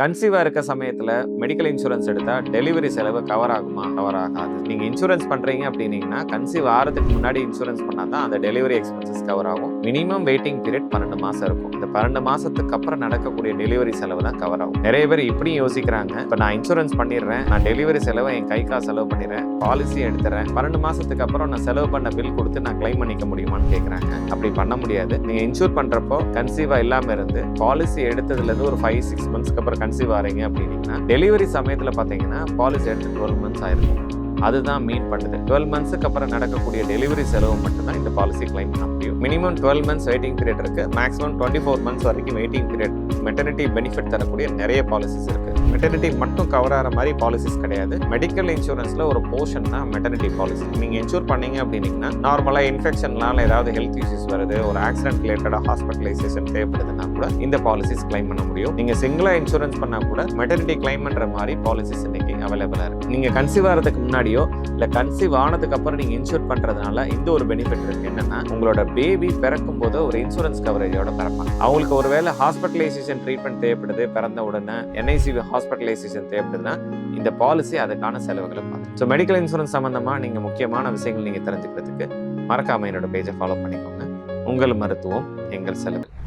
கன்சீவாக இருக்க சமயத்தில் medical insurance எடுத்தால் டெலிவரி செலவு கவர் ஆகுமா? கவர் ஆகாது. நீங்கள் இன்சூரன்ஸ் பண்ணுறீங்க அப்படின்னீங்கன்னா கன்சீவ் ஆகிறதுக்கு முன்னாடி இன்சூரன்ஸ் பண்ணால் தான் அந்த டெலிவரி எக்ஸ்பென்சஸ் கவர் ஆகும். மினிமம் வெயிட்டிங் பீரியட் பன்னெண்டு மாதம் இருக்கும். இந்த பன்னெண்டு மாதத்துக்கு அப்புறம் நடக்கக்கூடிய டெலிவரி செலவு தான் கவர் ஆகும். நிறைய பேர் இப்படியும் யோசிக்கிறாங்க. இப்போ நான் இன்சூரன்ஸ் பண்ணிடுறேன் நான் டெலிவரி செலவை என் கை காசு செலவு பண்ணிடுறேன் பாலிசி எடுத்துறேன். பன்னெண்டு மாதத்துக்கு அப்புறம் நான் செலவு பண்ண பில் கொடுத்து நான் கிளைம் பண்ணிக்க முடியுமான்னு கேட்குறாங்க அப்படி பண்ண முடியாது. நீங்கள் இன்சூர் பண்ணுறப்போ கன்சீவாக இல்லாமல் இருந்து பாலிசி எடுத்ததுலேருந்து ஒரு ஃபைவ் சிக்ஸ் மந்த்ஸ்க்கு அப்புறம் கன்சீவ் ஆகிறீங்க அப்படின்னீங்கன்னா டெலிவரி சமயத்தில் பார்த்தீங்கன்னா பாலிசி எடுத்து டுவெல் மந்த்ஸ் ஆயிருக்கும் அதுதான் மீன் பண்ணுது டுவெல் மந்த்ஸுக்கு அப்புறம் நடக்கக்கூடிய டெலிவரி செலவு மட்டும்தான் இந்த பாலிசி கிளைம் பண்ண முடியும். Minimum twelve months waiting period இருக்கு. மேக்ஸிமம் டுவெண்ட்டி ஃபோர் மந்த்ஸ் வரைக்கும் வெயிட்டிங் பீரியட் மெட்டர்னிட்டி பெனிஃபிட் தரக்கூடிய நிறைய பாலிசிஸ் இருக்குது மெட்டர்னிட்டி மட்டும் கவர் ஆகிற மாதிரி பாலிசிஸ் கிடையாது. மெடிக்கல் இன்சூரன்ஸில் ஒரு போர்ஷன் தான் மெட்டர்னிட்டி பாலிசி நீங்கள் இன்சூர் பண்ணீங்க அப்படின்னீங்கன்னா நார்மலாக இன்ஃபெக்ஷன்லாம் ஏதாவது ஹெல்த் இஷ்யூஸ் வருது ஒரு ஆக்சிடென்ட் ரிலேட்டடாக ஹாஸ்பிட்டலைசேஷன் தேவைப்படுதுன்னா கூட இந்த பாலிசிஸ் கிளைம் பண்ண முடியும். நீங்க சிங்கிளாக இன்சூரன்ஸ் பண்ணால் கூட மெட்டர்னிட்டி கிளைம் பண்ணுற மாதிரி பாலிசிஸ் இன்னைக்கு அவைலபிளாக இருக்குது நீங்கள் கன்சீவ் ஆகிறதுக்கு முன்னாடியோ இல்லை கன்சீவ் ஆனதுக்கு அப்புறம் நீங்க இன்சூர் பண்றதுனால இந்த ஒரு பெனிஃபிட் இருக்கு. என்னென்னா உங்களோட பேபி பிறக்கும் போது ஒரு இன்சூரன்ஸ் கவரேஜோட பிறப்பாங்க. அவங்களுக்கு ஒருவேளை ஹாஸ்பிட்டலைசேஷன் ட்ரீட்மெண்ட் தேவைப்படுது பிறந்த உடனே என்ஐசி ஹாஸ்பிட்டலைசேஷன் தேவைப்படுதுன்னா இந்த பாலிசி அதுக்கான செலவுகளை பார்த்து ஸோ மெடிக்கல் இன்சூரன்ஸ் சம்பந்தமா நீங்க முக்கியமான விஷயங்கள் நீங்க தெரிஞ்சுக்கிறதுக்கு மறக்காம என்னோட பேஜை ஃபாலோ பண்ணிக்கோங்க. உங்கள் மருத்துவம் எங்கள் செலவு.